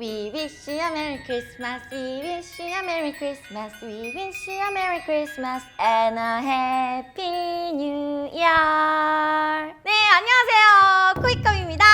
We wish you a Merry Christmas. We wish you a Merry Christmas. We wish you a Merry Christmas and a Happy New Year. 네, 안녕하세요. 코이컴입니다.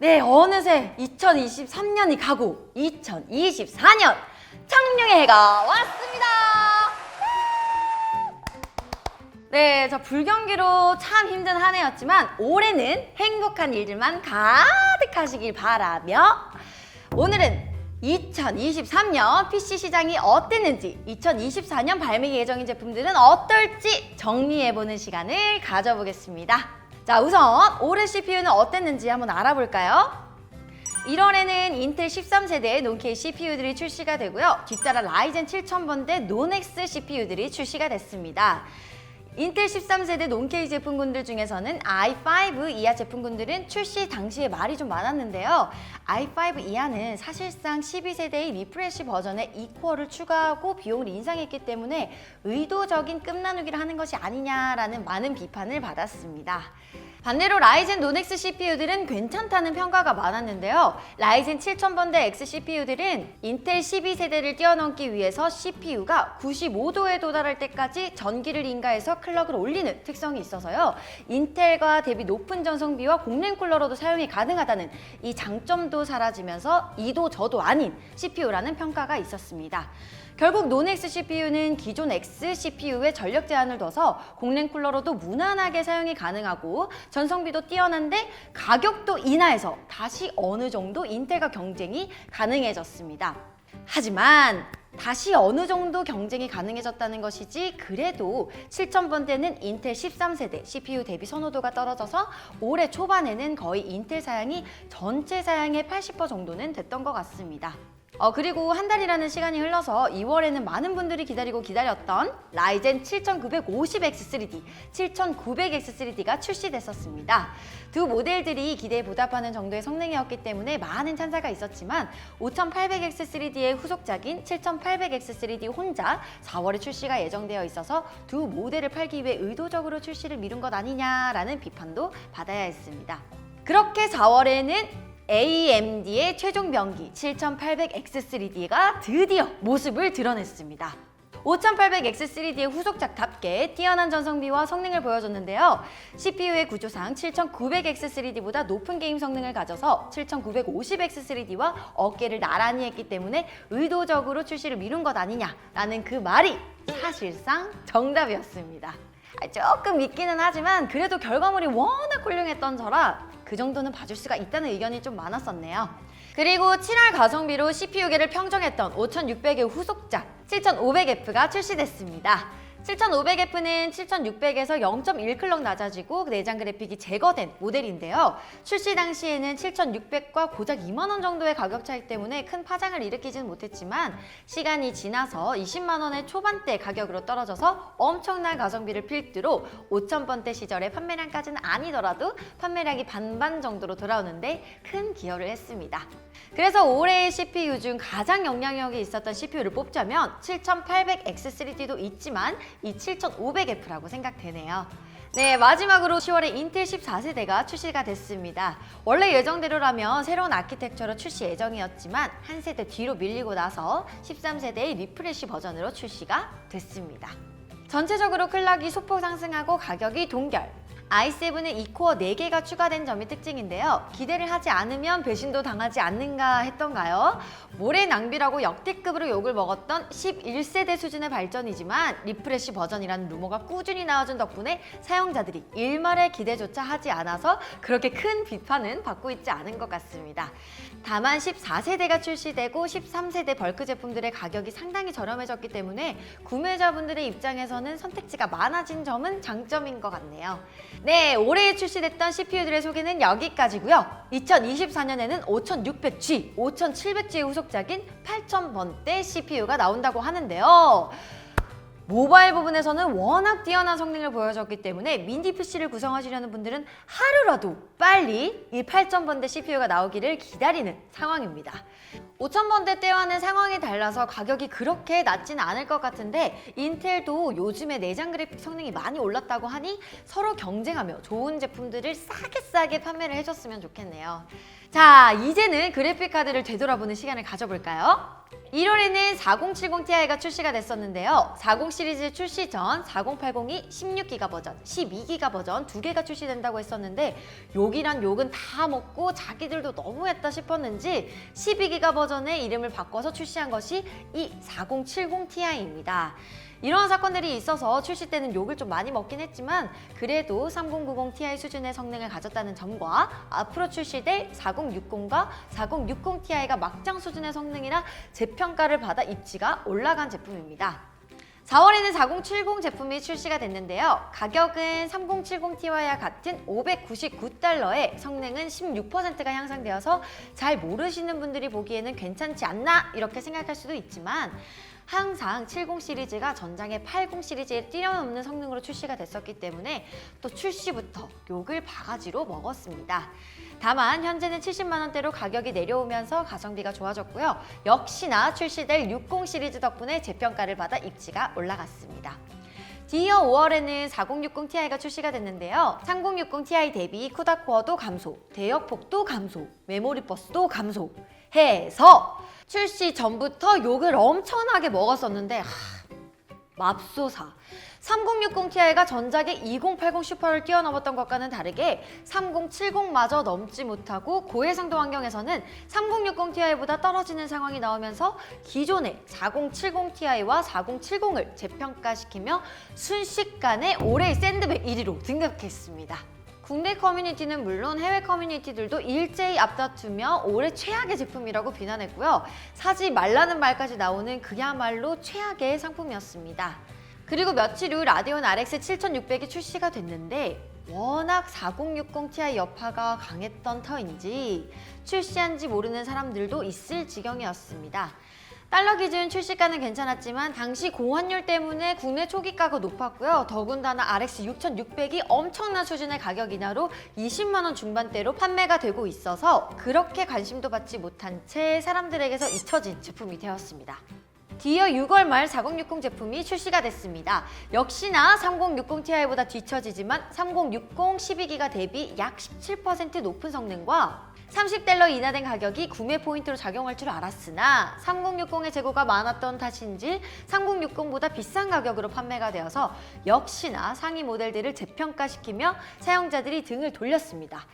네, 어느새 2023년이 가고 2024년 청룡의 해가 왔습니다. 네, 저 불경기로 참 힘든 한 해였지만 올해는 행복한 일들만 가득하시길 바라며 오늘은 2023년 PC 시장이 어땠는지, 2024년 발매 예정인 제품들은 어떨지 정리해보는 시간을 가져보겠습니다. 자, 우선 올해 CPU는 어땠는지 한번 알아볼까요? 1월에는 인텔 13세대 논K CPU들이 출시가 되고요. 뒤따라 라이젠 7000번대 논X CPU들이 출시가 됐습니다. 인텔 13세대 논K 제품군들 중에서는 i5 이하 제품군들은 출시 당시에 말이 좀 많았는데요. i5 이하는 사실상 12세대의 리프레시 버전에 2코어를 추가하고 비용을 인상했기 때문에 의도적인 끝나누기를 하는 것이 아니냐라는 많은 비판을 받았습니다. 반대로 라이젠 논X CPU들은 괜찮다는 평가가 많았는데요. 라이젠 7000번대 X CPU들은 인텔 12세대를 뛰어넘기 위해서 CPU가 95도에 도달할 때까지 전기를 인가해서 클럭을 올리는 특성이 있어서요. 인텔과 대비 높은 전성비와 공랭 쿨러로도 사용이 가능하다는 이 장점도 사라지면서 이도 저도 아닌 CPU라는 평가가 있었습니다. 결국 논X CPU는 기존 X CPU에 전력 제한을 둬서 공랭 쿨러로도 무난하게 사용이 가능하고 전성비도 뛰어난데 가격도 인하해서 다시 어느 정도 인텔과 경쟁이 가능해졌습니다. 하지만 다시 어느 정도 경쟁이 가능해졌다는 것이지 그래도 7000번대는 인텔 13세대 CPU 대비 선호도가 떨어져서 올해 초반에는 거의 인텔 사양이 전체 사양의 80% 정도는 됐던 것 같습니다. 어, 그리고 한 달이라는 시간이 흘러서 2월에는 많은 분들이 기다리고 기다렸던 라이젠 7950X3D, 7900X3D가 출시됐었습니다. 두 모델들이 기대에 보답하는 정도의 성능이었기 때문에 많은 찬사가 있었지만 5800X3D의 후속작인 7800X3D 혼자 4월에 출시가 예정되어 있어서 두 모델을 팔기 위해 의도적으로 출시를 미룬 것 아니냐라는 비판도 받아야 했습니다. 그렇게 4월에는 AMD의 최종 명기 7800X3D가 드디어 모습을 드러냈습니다. 5800X3D의 후속작답게 뛰어난 전성비와 성능을 보여줬는데요. CPU의 구조상 7900X3D보다 높은 게임 성능을 가져서 7950X3D와 어깨를 나란히 했기 때문에 의도적으로 출시를 미룬 것 아니냐라는 그 말이 사실상 정답이었습니다. 아, 조금 믿기는 하지만 그래도 결과물이 워낙 훌륭했던 저라 그 정도는 봐줄 수가 있다는 의견이 좀 많았었네요. 그리고 7월 가성비로 CPU계를 평정했던 5600의 후속작 7500F가 출시됐습니다. 7500F는 7600에서 0.1클럭 낮아지고 내장 그래픽이 제거된 모델인데요. 출시 당시에는 7600과 고작 2만 원 정도의 가격 차이 때문에 큰 파장을 일으키지는 못했지만 시간이 지나서 20만 원의 초반대 가격으로 떨어져서 엄청난 가성비를 필두로 5000번대 시절의 판매량까지는 아니더라도 판매량이 반반 정도로 돌아오는데 큰 기여를 했습니다. 그래서 올해의 CPU 중 가장 영향력이 있었던 CPU를 뽑자면 7800X3D도 있지만 이 7500F라고 생각되네요. 네, 마지막으로 10월에 인텔 14세대가 출시가 됐습니다. 원래 예정대로라면 새로운 아키텍처로 출시 예정이었지만 한 세대 뒤로 밀리고 나서 13세대의 리프레시 버전으로 출시가 됐습니다. 전체적으로 클락이 소폭 상승하고 가격이 동결. I7은 2코어 4개가 추가된 점이 특징인데요. 기대를 하지 않으면 배신도 당하지 않는가 했던가요? 모래 낭비라고 역대급으로 욕을 먹었던 11세대 수준의 발전이지만 리프레시 버전이라는 루머가 꾸준히 나와준 덕분에 사용자들이 일말의 기대조차 하지 않아서 그렇게 큰 비판은 받고 있지 않은 것 같습니다. 다만 14세대가 출시되고 13세대 벌크 제품들의 가격이 상당히 저렴해졌기 때문에 구매자분들의 입장에서는 선택지가 많아진 점은 장점인 것 같네요. 네, 올해 출시됐던 CPU들의 소개는 여기까지고요. 2024년에는 5600G, 5700G의 후속작인 8000번대 CPU가 나온다고 하는데요. 모바일 부분에서는 워낙 뛰어난 성능을 보여줬기 때문에 미니 PC를 구성하시려는 분들은 하루라도 빨리 이 8000번대 CPU가 나오기를 기다리는 상황입니다. 5,000번대 때와는 상황이 달라서 가격이 그렇게 낮지는 않을 것 같은데 인텔도 요즘에 내장 그래픽 성능이 많이 올랐다고 하니 서로 경쟁하며 좋은 제품들을 싸게 싸게 판매를 해줬으면 좋겠네요. 자, 이제는 그래픽 카드를 되돌아보는 시간을 가져볼까요? 1월에는 4070 Ti가 출시가 됐었는데요. 40 시리즈 출시 전 4080이 16기가 버전, 12기가 버전 두 개가 출시된다고 했었는데 욕이란 욕은 다 먹고 자기들도 너무했다 싶었는지 12기가 버전 의 이름을 바꿔서 출시한 것이 이 4070 Ti입니다. 이러한 사건들이 있어서 출시 때는 욕을 좀 많이 먹긴 했지만 그래도 3090 Ti 수준의 성능을 가졌다는 점과 앞으로 출시될 4060과 4060 Ti가 막장 수준의 성능이라 재평가를 받아 입지가 올라간 제품입니다. 4월에는 4070 제품이 출시가 됐는데요. 가격은 3070 Ti와 같은 599달러에 성능은 16%가 향상되어서 잘 모르시는 분들이 보기에는 괜찮지 않나 이렇게 생각할 수도 있지만 항상 70 시리즈가 전장의 80 시리즈에 뛰어넘는 성능으로 출시가 됐었기 때문에 또 출시부터 욕을 바가지로 먹었습니다. 다만 현재는 70만 원대로 가격이 내려오면서 가성비가 좋아졌고요. 역시나 출시될 60 시리즈 덕분에 재평가를 받아 입지가 올라갔습니다. 뒤이어 5월에는 4060 Ti가 출시가 됐는데요. 3060 Ti 대비 쿠다 코어도 감소, 대역폭도 감소, 메모리 버스도 감소 해서 출시 전부터 욕을 엄청나게 먹었었는데 하, 맙소사 3060 Ti가 전작의 2080 슈퍼를 뛰어넘었던 것과는 다르게 3070마저 넘지 못하고 고해상도 환경에서는 3060 Ti보다 떨어지는 상황이 나오면서 기존의 4070 Ti와 4070을 재평가시키며 순식간에 올해의 샌드백 1위로 등극했습니다. 국내 커뮤니티는 물론 해외 커뮤니티들도 일제히 앞다투며 올해 최악의 제품이라고 비난했고요. 사지 말라는 말까지 나오는 그야말로 최악의 상품이었습니다. 그리고 며칠 후 라디온 RX 7600이 출시가 됐는데 워낙 4060 Ti 여파가 강했던 터인지 출시한지 모르는 사람들도 있을 지경이었습니다. 달러 기준 출시가는 괜찮았지만 당시 고환율 때문에 국내 초기가가 높았고요. 더군다나 RX 6600이 엄청난 수준의 가격 인하로 20만 원 중반대로 판매가 되고 있어서 그렇게 관심도 받지 못한 채 사람들에게서 잊혀진 제품이 되었습니다. 뒤이어 6월 말 4060 제품이 출시가 됐습니다. 역시나 3060 Ti보다 뒤처지지만 3060 12기가 대비 약 17% 높은 성능과 30달러 인하된 가격이 구매 포인트로 작용할 줄 알았으나 3060의 재고가 많았던 탓인지 3060보다 비싼 가격으로 판매가 되어서 역시나 상위 모델들을 재평가시키며 사용자들이 등을 돌렸습니다.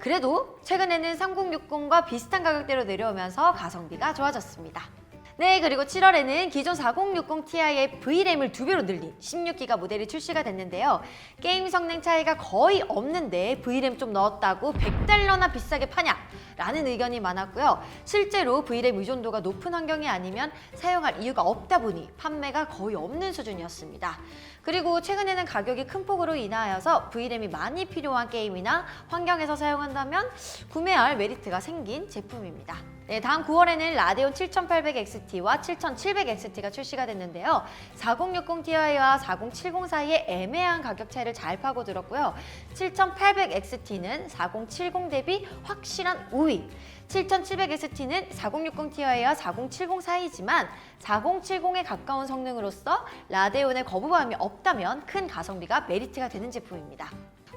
그래도 최근에는 3060과 비슷한 가격대로 내려오면서 가성비가 좋아졌습니다. 네, 그리고 7월에는 기존 4060 Ti의 V램을 두 배로 늘린 16기가 모델이 출시가 됐는데요. 게임 성능 차이가 거의 없는데 V램 좀 넣었다고 100달러나 비싸게 파냐? 라는 의견이 많았고요. 실제로 V램 의존도가 높은 환경이 아니면 사용할 이유가 없다 보니 판매가 거의 없는 수준이었습니다. 그리고 최근에는 가격이 큰 폭으로 인하여서 V램이 많이 필요한 게임이나 환경에서 사용한다면 구매할 메리트가 생긴 제품입니다. 네, 다음 9월에는 라데온 7800XT와 7700XT가 출시가 됐는데요. 4060 Ti와 4070 사이의 애매한 가격 차이를 잘 파고들었고요. 7800XT는 4070 대비 확실한 우위, 7700XT는 4060 Ti와 4070 사이지만 4070에 가까운 성능으로서 라데온의 거부감이 없다면 큰 가성비가 메리트가 되는 제품입니다.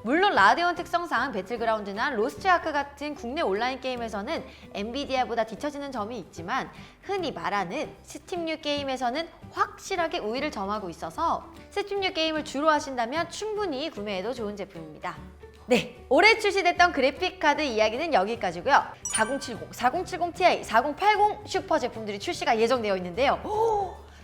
물론 라데온 특성상 배틀그라운드나 로스트아크 같은 국내 온라인 게임에서는 엔비디아보다 뒤처지는 점이 있지만 흔히 말하는 스팀류 게임에서는 확실하게 우위를 점하고 있어서 스팀류 게임을 주로 하신다면 충분히 구매해도 좋은 제품입니다. 네, 올해 출시됐던 그래픽카드 이야기는 여기까지고요. 4070, 4070 Ti, 4080 슈퍼 제품들이 출시가 예정되어 있는데요.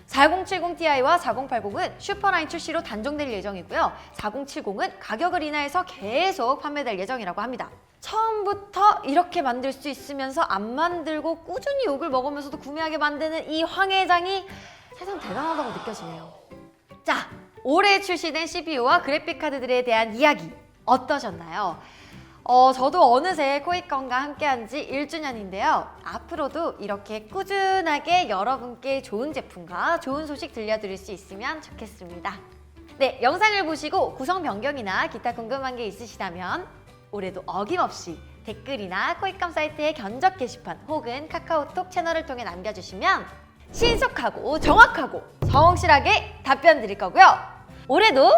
4070 Ti와 4080은 슈퍼라인 출시로 단종될 예정이고요. 4070은 가격을 인하해서 계속 판매될 예정이라고 합니다. 처음부터 이렇게 만들 수 있으면서 안 만들고 꾸준히 욕을 먹으면서도 구매하게 만드는 이 황 회장이 세상 대단하다고 느껴지네요. 자, 올해 출시된 CPU와 그래픽 카드들에 대한 이야기 어떠셨나요? 어, 저도 어느새 코이건과 함께한 지 1주년인데요. 앞으로도 이렇게 꾸준하게 여러분께 좋은 제품과 좋은 소식 들려드릴 수 있으면 좋겠습니다. 네, 영상을 보시고 구성 변경이나 기타 궁금한 게 있으시다면 올해도 어김없이 댓글이나 코익감 사이트의 견적 게시판 혹은 카카오톡 채널을 통해 남겨주시면 신속하고 정확하고 성실하게 답변 드릴 거고요. 올해도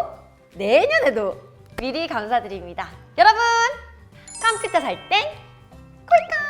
내년에도 미리 감사드립니다. 여러분 컴퓨터 살땐 콜감!